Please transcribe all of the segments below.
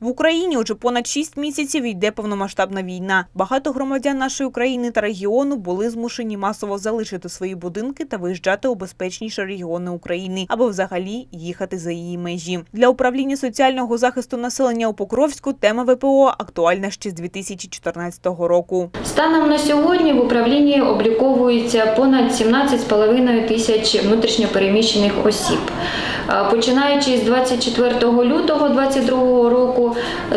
В Україні уже понад 6 місяців йде повномасштабна війна. Багато громадян нашої країни та регіону були змушені масово залишити свої будинки та виїжджати у безпечніші регіони України або взагалі їхати за її межі. Для управління соціального захисту населення у Покровську тема ВПО актуальна ще з 2014 року. Станом на сьогодні в управлінні обліковується понад 17,5 тисяч внутрішньопереміщених осіб. Починаючи з 24 лютого 2022 року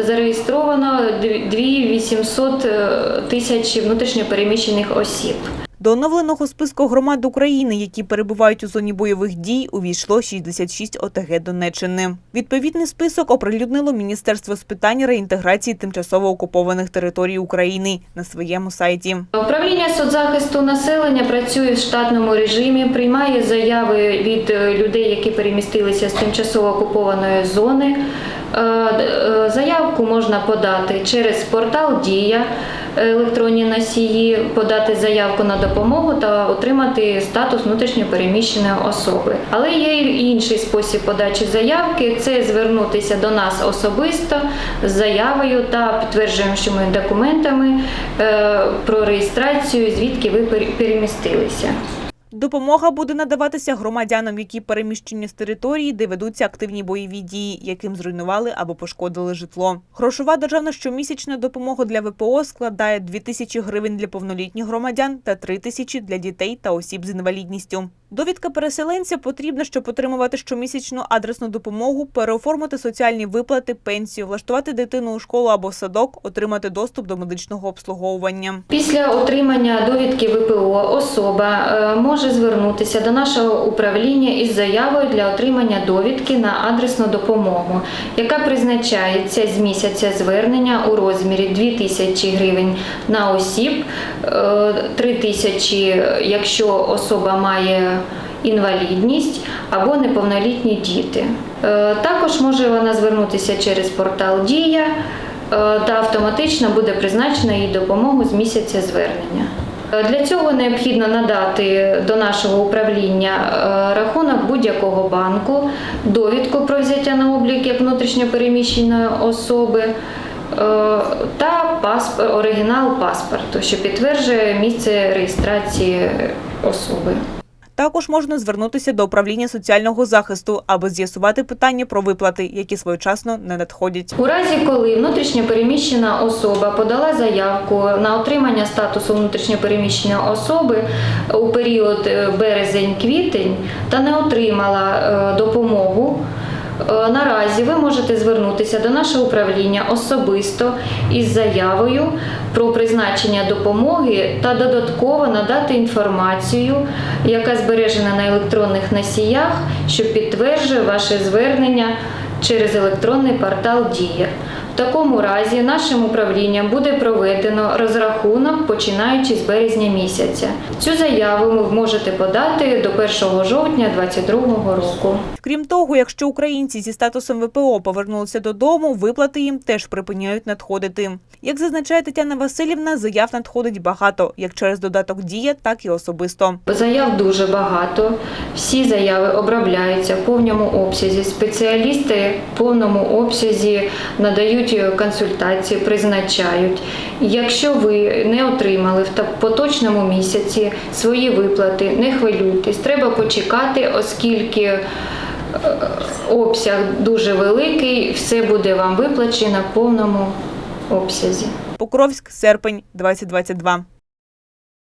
зареєстровано 2800 е, тисяч внутрішньопереміщених осіб. До оновленого списку громад України, які перебувають у зоні бойових дій, увійшло 66 ОТГ Донеччини. Відповідний список оприлюднило Міністерство з питань реінтеграції тимчасово окупованих територій України на своєму сайті. Управління соцзахисту населення працює в штатному режимі, приймає заяви від е, людей, які перемістилися з тимчасово окупованої зони. Е, е, Заявку можна подати через портал Дія, електронні носії, подати заявку на допомогу та отримати статус внутрішньопереміщеної особи. Але є й інший спосіб подачі заявки це звернутися до нас особисто з заявою та підтверджуючими документами е, про реєстрацію, звідки ви пере- перемістилися. Допомога буде надаватися громадянам, які переміщені з території, де ведуться активні бойові дії, яким зруйнували або пошкодили житло. Грошова державна щомісячна допомога для ВПО складає 2 тисячі гривень для повнолітніх громадян та 3 тисячі для дітей та осіб з інвалідністю. Довідка переселенця потрібна, щоб отримувати щомісячну адресну допомогу, переоформити соціальні виплати, пенсію, влаштувати дитину у школу або садок, отримати доступ до медичного обслуговування. Після отримання довідки ВПО особа е, може звернутися до нашого управління із заявою для отримання довідки на адресну допомогу, яка призначається з місяця звернення у розмірі 2 тисячі гривень на осіб, 3 тисячі, якщо особа має інвалідність або неповнолітні діти. Е, Також може вона звернутися через портал Дія е, та автоматично буде призначена їй допомогу з місяця звернення. Е, Для цього необхідно надати до нашого управління рахунок будь-якого банку, довідку про взяття на облік як внутрішньопереміщеної особи та оригінал паспорту, що підтверджує місце реєстрації особи. Також можна звернутися до управління соціального захисту, аби з'ясувати питання про виплати, які своєчасно не надходять. У разі, коли внутрішньопереміщена особа подала заявку на отримання статусу внутрішньопереміщеної особи у період е, березень-квітень та не отримала е, допомогу. Е, Наразі ви можете звернутися до нашого управління особисто із заявою про призначення допомоги та додатково надати інформацію, яка збережена на електронних носіях, що підтверджує ваше звернення через електронний портал Дія. В такому разі нашим управлінням буде проведено розрахунок починаючи з березня місяця. Цю заяву ви можете подати до 1 жовтня 2022 року. Крім того, якщо українці зі статусом ВПО повернулися додому, виплати їм теж припиняють надходити. Як зазначає Тетяна Васильівна, заяв надходить багато, як через додаток Дія, так і особисто. Заяв дуже багато. Всі заяви обробляються в повному обсязі. Спеціалісти в повному обсязі надають консультації, призначають. Якщо ви не отримали в поточному місяці свої виплати, не хвилюйтесь, треба почекати, оскільки е, обсяг дуже великий, все буде вам виплачено в повному обсязі. Покровськ, серпень, 2022.